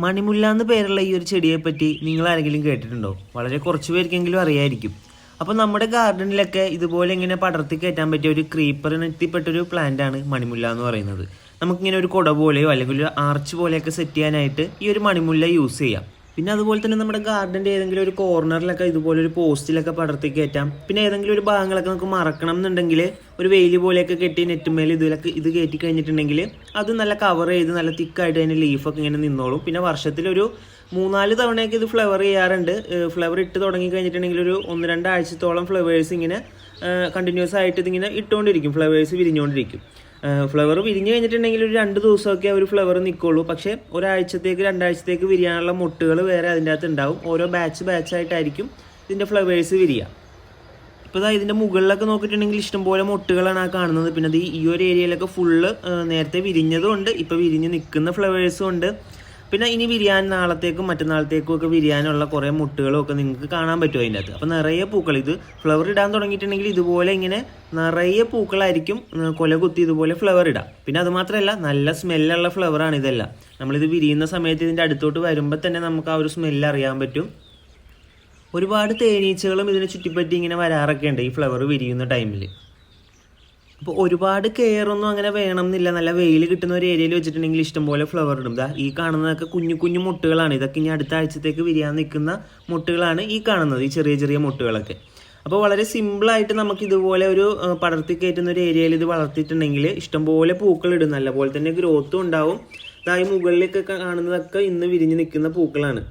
മണിമുല്ല എന്ന് പേരുള്ള ഈ ഒരു ചെടിയെ പറ്റി നിങ്ങൾ ആരെങ്കിലും കേട്ടിട്ടുണ്ടോ? വളരെ കുറച്ച് പേർക്കെങ്കിലും അറിയായിരിക്കും. അപ്പോൾ നമ്മുടെ ഗാർഡനിലൊക്കെ ഇതുപോലെ ഇങ്ങനെ പടർത്തി കയറ്റാൻ പറ്റിയ ഒരു ക്രീപ്പറിന് എത്തിപ്പെട്ടൊരു പ്ലാന്റ് ആണ് മണിമുല്ല എന്ന് പറയുന്നത്. നമുക്കിങ്ങനെ ഒരു കുട പോലെയോ അല്ലെങ്കിൽ ഒരു ആർച്ച് പോലെയൊക്കെ സെറ്റ് ചെയ്യാനായിട്ട് ഈ ഒരു മണിമുല്ല യൂസ് ചെയ്യാം. പിന്നെ അതുപോലെ തന്നെ നമ്മുടെ ഗാർഡന്റെ ഏതെങ്കിലും ഒരു കോർണറിലൊക്കെ ഇതുപോലെ ഒരു പോസ്റ്റിലൊക്കെ പടർത്തി കയറ്റാം പിന്നെ ഏതെങ്കിലും ഒരു ഭാഗങ്ങളൊക്കെ നമുക്ക് മറക്കണം എന്നുണ്ടെങ്കിൽ ഒരു വെയിൽ പോലെയൊക്കെ കെട്ടി നെറ്റുമേൽ ഇതിലൊക്കെ ഇത് കയറ്റി കഴിഞ്ഞിട്ടുണ്ടെങ്കിൽ അത് നല്ല കവർ ചെയ്ത് നല്ല തിക്കായിട്ട് അതിന്റെ ലീഫൊക്കെ ഇങ്ങനെ നിന്നോളും. പിന്നെ വർഷത്തിലൊരു മൂന്നാൽ തവണയൊക്കെ ഇത് ഫ്ലവർ ചെയ്യാറുണ്ട്. ഫ്ലവർ ഇട്ട് തുടങ്ങി കഴിഞ്ഞിട്ടുണ്ടെങ്കിൽ ഒരു ഒന്ന് രണ്ടാഴ്ചത്തോളം ഫ്ലവേഴ്സ് ഇങ്ങനെ കണ്ടിന്യൂസ് ആയിട്ട് ഇതിങ്ങനെ ഇട്ടുകൊണ്ടിരിക്കും. ഫ്ലവേഴ്സ് വിരിഞ്ഞുകൊണ്ടിരിക്കും. ഫ്ലവർ വിരിഞ്ഞ് കഴിഞ്ഞിട്ടുണ്ടെങ്കിൽ ഒരു രണ്ട് ദിവസമൊക്കെ ഒരു ഫ്ലവർ നിൽക്കുള്ളൂ പക്ഷേ ഒരാഴ്ചത്തേക്ക് രണ്ടാഴ്ചത്തേക്ക് വിരിയാനുള്ള മുട്ടുകൾ വേറെ അതിന്റെ അകത്ത് ഉണ്ടാവും. ഓരോ ബാച്ച് ബാച്ചായിട്ടായിരിക്കും ഇതിന്റെ ഫ്ലവേഴ്സ് വിരിയുക. ഇപ്പോൾ ഇതാ ഇതിന്റെ മുകളിലൊക്കെ നോക്കിയിട്ടുണ്ടെങ്കിൽ ഇഷ്ടംപോലെ മുട്ടുകളാണ് ആ കാണുന്നത്. പിന്നെ ഈ ഒരു ഏരിയയിലൊക്കെ ഫുള്ള് നേരത്തെ വിരിഞ്ഞതും ഉണ്ട്. ഇപ്പോൾ വിരിഞ്ഞ് നിൽക്കുന്ന ഫ്ലവേഴ്സും ഉണ്ട്. പിന്നെ ഇനി ബിരിയാണി നാളത്തേക്കും മറ്റന്നാളത്തേക്കും ഒക്കെ വിരിയാനുള്ള കുറേ മുട്ടുകളും ഒക്കെ നിങ്ങൾക്ക് കാണാൻ പറ്റും അതിന്റെ അകത്ത്. അപ്പോൾ നിറയെ പൂക്കൾ ഇത് ഫ്ലവർ ഇടാൻ തുടങ്ങിയിട്ടുണ്ടെങ്കിൽ ഇതുപോലെ ഇങ്ങനെ നിറയെ പൂക്കളായിരിക്കും കൊല കുത്തി ഇതുപോലെ ഫ്ലവർ ഇടാം. പിന്നെ അത് മാത്രമല്ല നല്ല സ്മെല്ലുള്ള ഫ്ലവറാണ് ഇതെല്ലാം. നമ്മളിത് വിരിയുന്ന സമയത്ത് ഇതിന്റെ അടുത്തോട്ട് വരുമ്പോൾ തന്നെ നമുക്ക് ആ ഒരു സ്മെല്ല് അറിയാൻ പറ്റും. ഒരുപാട് തേനീച്ചകളും ഇതിനെ ചുറ്റിപ്പറ്റി ഇങ്ങനെ വരാറൊക്കെ ഉണ്ട് ഈ ഫ്ലവർ വിരിയുന്ന ടൈമിൽ അപ്പോൾ ഒരുപാട് കെയർ ഒന്നും അങ്ങനെ വേണം എന്നില്ല നല്ല വെയിൽ കിട്ടുന്ന ഒരു ഏരിയയിൽ വെച്ചിട്ടുണ്ടെങ്കിൽ ഇഷ്ടംപോലെ ഫ്ലവർ ഇടും. ദാ ഈ കാണുന്നതൊക്കെ കുഞ്ഞു കുഞ്ഞു മുട്ടുകളാണ്. ഇതൊക്കെ ഇനി അടുത്ത ആഴ്ചത്തേക്ക് വിരിയാൻ നിൽക്കുന്ന മുട്ടുകളാണ് ഈ കാണുന്നത് ഈ ചെറിയ ചെറിയ മുട്ടുകളൊക്കെ. അപ്പോൾ വളരെ സിമ്പിളായിട്ട് നമുക്ക് ഇതുപോലെ ഒരു പടർത്തി കയറ്റുന്ന ഒരു ഏരിയയിൽ ഇത് വളർത്തിയിട്ടുണ്ടെങ്കിൽ ഇഷ്ടംപോലെ പൂക്കൾ ഇടും. നല്ലപോലെ തന്നെ ഗ്രോത്തും ഉണ്ടാവും. ദാ ഈ മുകളിലൊക്കെ കാണുന്നതൊക്കെ ഇന്ന് വിരിഞ്ഞ് നിൽക്കുന്ന പൂക്കളാണ്.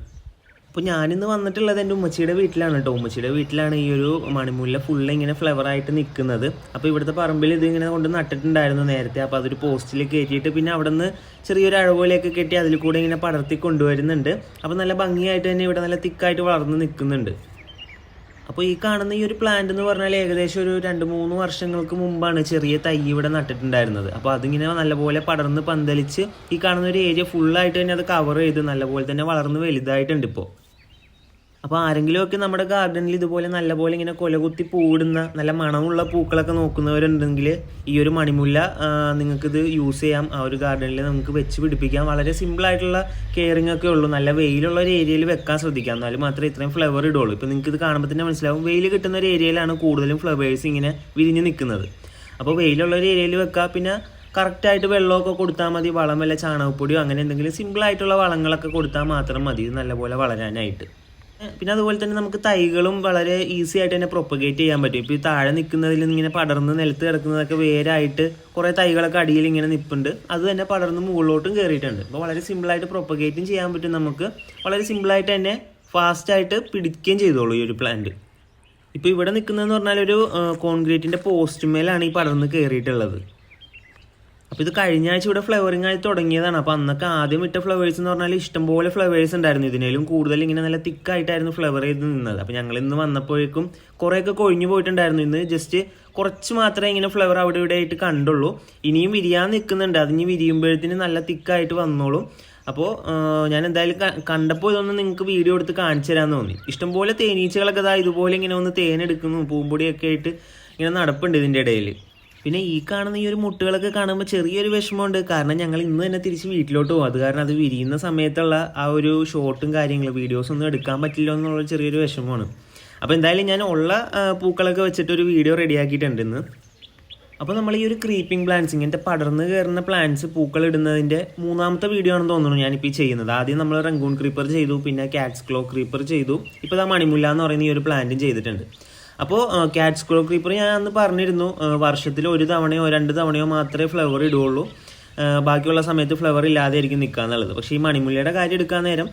അപ്പോൾ ഞാനിന്ന് വന്നിട്ടുള്ളത് എന്റെ ഉമ്മച്ചിയുടെ വീട്ടിലാണ് കേട്ടോ ഉമ്മച്ചിയുടെ വീട്ടിലാണ് ഈ ഒരു മണിമുല്ല ഫുള്ള് ഇങ്ങനെ ഫ്ലവർ ആയിട്ട് നിൽക്കുന്നത് അപ്പോൾ ഇവിടുത്തെ പറമ്പിൽ ഇത് ഇങ്ങനെ കൊണ്ട് നട്ടിട്ടുണ്ടായിരുന്നു നേരത്തെ. അപ്പോൾ അതൊരു പോസ്റ്റിൽ കയറ്റിയിട്ട് പിന്നെ അവിടെ നിന്ന് ചെറിയൊരു അഴപോലെയൊക്കെ കെട്ടി അതിൽ കൂടെ ഇങ്ങനെ പടർത്തി കൊണ്ടുവരുന്നുണ്ട്. അപ്പോൾ നല്ല ഭംഗിയായിട്ട് തന്നെ ഇവിടെ നല്ല തിക്കായിട്ട് വളർന്ന് നിൽക്കുന്നുണ്ട് അപ്പോൾ ഈ കാണുന്ന ഈ ഒരു പ്ലാന്റ് എന്ന് പറഞ്ഞാൽ ഏകദേശം ഒരു രണ്ട് മൂന്ന് വർഷങ്ങൾക്ക് മുമ്പാണ് ചെറിയ തൈ ഇവിടെ നട്ടിട്ടുണ്ടായിരുന്നത്. അപ്പോൾ അതിങ്ങനെ നല്ലപോലെ പടർന്ന് പന്തലിച്ച് ഈ കാണുന്ന ഒരു ഏരിയ ഫുള്ളായിട്ട് തന്നെ അത് കവർ ചെയ്ത് നല്ലപോലെ തന്നെ വളർന്ന് വലുതായിട്ടുണ്ട് ഇപ്പോൾ അപ്പോൾ ആരെങ്കിലുമൊക്കെ നമ്മുടെ ഗാർഡനിൽ ഇതുപോലെ നല്ലപോലെ ഇങ്ങനെ കൊലകുത്തി പൂടുന്ന നല്ല മണമുള്ള പൂക്കളൊക്കെ നോക്കുന്നവരുണ്ടെങ്കിൽ ഈ ഒരു മണിമുല്ല നിങ്ങൾക്ക് നിങ്ങൾക്കിത് യൂസ് ചെയ്യാം. ആ ഒരു ഗാർഡനിൽ നമുക്ക് വെച്ച് പിടിപ്പിക്കാം. വളരെ സിമ്പിൾ ആയിട്ടുള്ള കെയറിംഗ് ഒക്കെ ഉള്ളൂ. നല്ല വെയിലുള്ള ഒരു ഏരിയയിൽ വെക്കാൻ ശ്രദ്ധിക്കാം. എന്നാലും മാത്രമേ ഇത്രയും ഫ്ലവർ ഇടുള്ളൂ ഇപ്പോൾ നിങ്ങൾക്ക് ഇത് കാണുമ്പോൾ തന്നെ മനസ്സിലാവും. വെയിൽ കിട്ടുന്ന ഒരു ഏരിയയിലാണ് കൂടുതലും ഫ്ലവേഴ്സ് ഇങ്ങനെ വിരിഞ്ഞ് നിൽക്കുന്നത്. അപ്പോൾ വെയിലുള്ള ഒരു ഏരിയയിൽ വെക്കുക പിന്നെ കറക്റ്റായിട്ട് വെള്ളമൊക്കെ കൊടുത്താൽ മതി. വളം വല്ല ചാണകപ്പൊടിയോ അങ്ങനെ എന്തെങ്കിലും സിമ്പിളായിട്ടുള്ള വളങ്ങളൊക്കെ കൊടുത്താൽ മാത്രം മതി. ഇത് നല്ലപോലെ വളരാനായിട്ട്. പിന്നെ അതുപോലെ തന്നെ നമുക്ക് തൈകളും വളരെ ഈസി ആയിട്ട് തന്നെ പ്രൊപ്പഗേറ്റ് ചെയ്യാൻ പറ്റും. ഇപ്പൊ ഈ താഴെ നിൽക്കുന്നതിൽ ഇങ്ങനെ പടർന്ന് നിലത്ത് കിടക്കുന്നതൊക്കെ വേരായിട്ട് കുറേ തൈകളൊക്കെ അടിയിൽ ഇങ്ങനെ നിൽപ്പുണ്ട് അത് തന്നെ പടർന്ന് മുകളിലോട്ടും കയറിയിട്ടുണ്ട് അപ്പോൾ വളരെ സിമ്പിളായിട്ട് പ്രൊപ്പഗേറ്റും ചെയ്യാൻ പറ്റും നമുക്ക്. വളരെ സിമ്പിളായിട്ട് തന്നെ ഫാസ്റ്റായിട്ട് പിടിക്കുകയും ചെയ്തോളൂ ഈ ഒരു പ്ലാന്റ് ഇപ്പോൾ ഇവിടെ നിൽക്കുന്നതെന്ന് പറഞ്ഞാൽ ഒരു കോൺക്രീറ്റിന്റെ പോസ്റ്റ് മേലാണ് ഈ പടർന്ന് കയറിയിട്ടുള്ളത് അപ്പോൾ ഇത് കഴിഞ്ഞ ആഴ്ച ഇവിടെ ഫ്ലവറിങ് ആയി തുടങ്ങിയതാണ്. അപ്പോൾ അന്നൊക്കെ ആദ്യം ഇട്ട ഫ്ലവേഴ്സ് എന്ന് പറഞ്ഞാൽ ഇഷ്ടംപോലെ ഫ്ലവേഴ്സ് ഉണ്ടായിരുന്നു. ഇതിനേലും കൂടുതൽ ഇങ്ങനെ നല്ല തിക്കായിട്ടായിരുന്നു ഫ്ലവർ ചെയ്ത് നിന്നത്. അപ്പോൾ ഞങ്ങൾ ഇന്ന് വന്നപ്പോഴേക്കും കുറേയൊക്കെ കൊഴിഞ്ഞു പോയിട്ടുണ്ടായിരുന്നു. ഇന്ന് ജസ്റ്റ് കുറച്ച് മാത്രമേ ഇങ്ങനെ ഫ്ലവർ അവിടെ ഇവിടെ ആയിട്ട് കണ്ടുള്ളൂ. ഇനിയും വിരിയാൻ നിൽക്കുന്നുണ്ട്. അതിന് വിരിയുമ്പോഴത്തേന് നല്ല തിക്കായിട്ട് വന്നോളും. അപ്പോൾ ഞാൻ എന്തായാലും കണ്ടപ്പോൾ ഇതൊന്ന് നിങ്ങൾക്ക് വീഡിയോ എടുത്ത് കാണിച്ചു തരാമെന്ന് തോന്നി. ഇഷ്ടംപോലെ തേനീച്ചകളൊക്കെ ഇതാ ഇതുപോലെ ഇങ്ങനെ ഒന്ന് തേനെടുക്കുന്നു. പൂമ്പൊടിയൊക്കെ ആയിട്ട് ഇങ്ങനെ നടപ്പുണ്ട് ഇതിന്റെ ഇടയിൽ പിന്നെ ഈ കാണുന്ന ഈ ഒരു മുട്ടുകളൊക്കെ കാണുമ്പോൾ ചെറിയൊരു വിഷമമുണ്ട്. കാരണം ഞങ്ങൾ ഇന്ന് തന്നെ തിരിച്ച് വീട്ടിലോട്ട് പോകും അത് കാരണം അത് വിരിയുന്ന സമയത്തുള്ള ആ ഒരു ഷോട്ടും കാര്യങ്ങളും വീഡിയോസ് ഒന്നും എടുക്കാൻ പറ്റില്ല എന്നുള്ള ചെറിയൊരു വിഷമമാണ്. അപ്പോൾ എന്തായാലും ഞാൻ ഉള്ള പൂക്കളൊക്കെ വെച്ചിട്ട് ഒരു വീഡിയോ റെഡിയാക്കിയിട്ടുണ്ട് ഇന്ന്. അപ്പോൾ നമ്മൾ ഈ ഒരു ക്രീപ്പിംഗ് പ്ലാന്റ്സ് ഇങ്ങനത്തെ പടർന്ന് കയറുന്ന പ്ലാന്റ്സ് പൂക്കൾ ഇടുന്നതിന്റെ മൂന്നാമത്തെ വീഡിയോ ആണെന്ന് തോന്നുന്നു ഞാനിപ്പോൾ ചെയ്യുന്നത്. ആദ്യം നമ്മൾ റംഗൂൺ ക്രീപ്പർ ചെയ്തു പിന്നെ കാറ്റ്സ് ക്ലോ ക്രീപ്പർ ചെയ്തു. ഇപ്പോൾ ഇതാ മണിമുല്ല എന്ന് പറയുന്ന ഈ ഒരു പ്ലാന്റും ചെയ്തിട്ടുണ്ട്. അപ്പോൾ ക്യാറ്റ് സ്ക്രോ ക്രീപ്പർ ഞാൻ അന്ന് പറഞ്ഞിരുന്നു. വർഷത്തിൽ ഒരു തവണയോ രണ്ട് തവണയോ മാത്രമേ ഫ്ലവർ ഇടുകയുള്ളൂ. ബാക്കിയുള്ള സമയത്ത് ഫ്ലവർ ഇല്ലാതെ ആയിരിക്കും നിൽക്കുക എന്നുള്ളത്. പക്ഷേ ഈ മണിമുല്ലയുടെ കാര്യം എടുക്കാൻ നേരം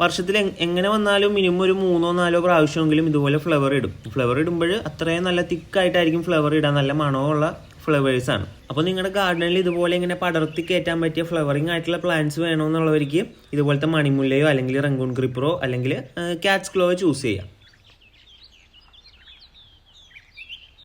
വർഷത്തിൽ എങ്ങനെ വന്നാലും മിനിമം ഒരു മൂന്നോ നാലോ പ്രാവശ്യമെങ്കിലും ഇതുപോലെ ഫ്ലവർ ഇടും. ഫ്ലവർ ഇടുമ്പോൾ അത്രയും നല്ല തിക്കായിട്ടായിരിക്കും ഫ്ലവർ ഇടാൻ നല്ല മണമുള്ള ഫ്ലവേഴ്സാണ് അപ്പോൾ നിങ്ങളുടെ ഗാർഡനിൽ ഇതുപോലെ ഇങ്ങനെ പടർത്തി കയറ്റാൻ പറ്റിയ ഫ്ലവറിങ് ആയിട്ടുള്ള പ്ലാന്റ്സ് വേണമെന്നുള്ളവർക്ക് ഇതുപോലത്തെ മണിമുല്ലയോ അല്ലെങ്കിൽ റംഗൂൺ ക്രിപ്പറോ അല്ലെങ്കിൽ ക്യാറ്റ്സ് ക്ലോയോ ചൂസ് ചെയ്യാം.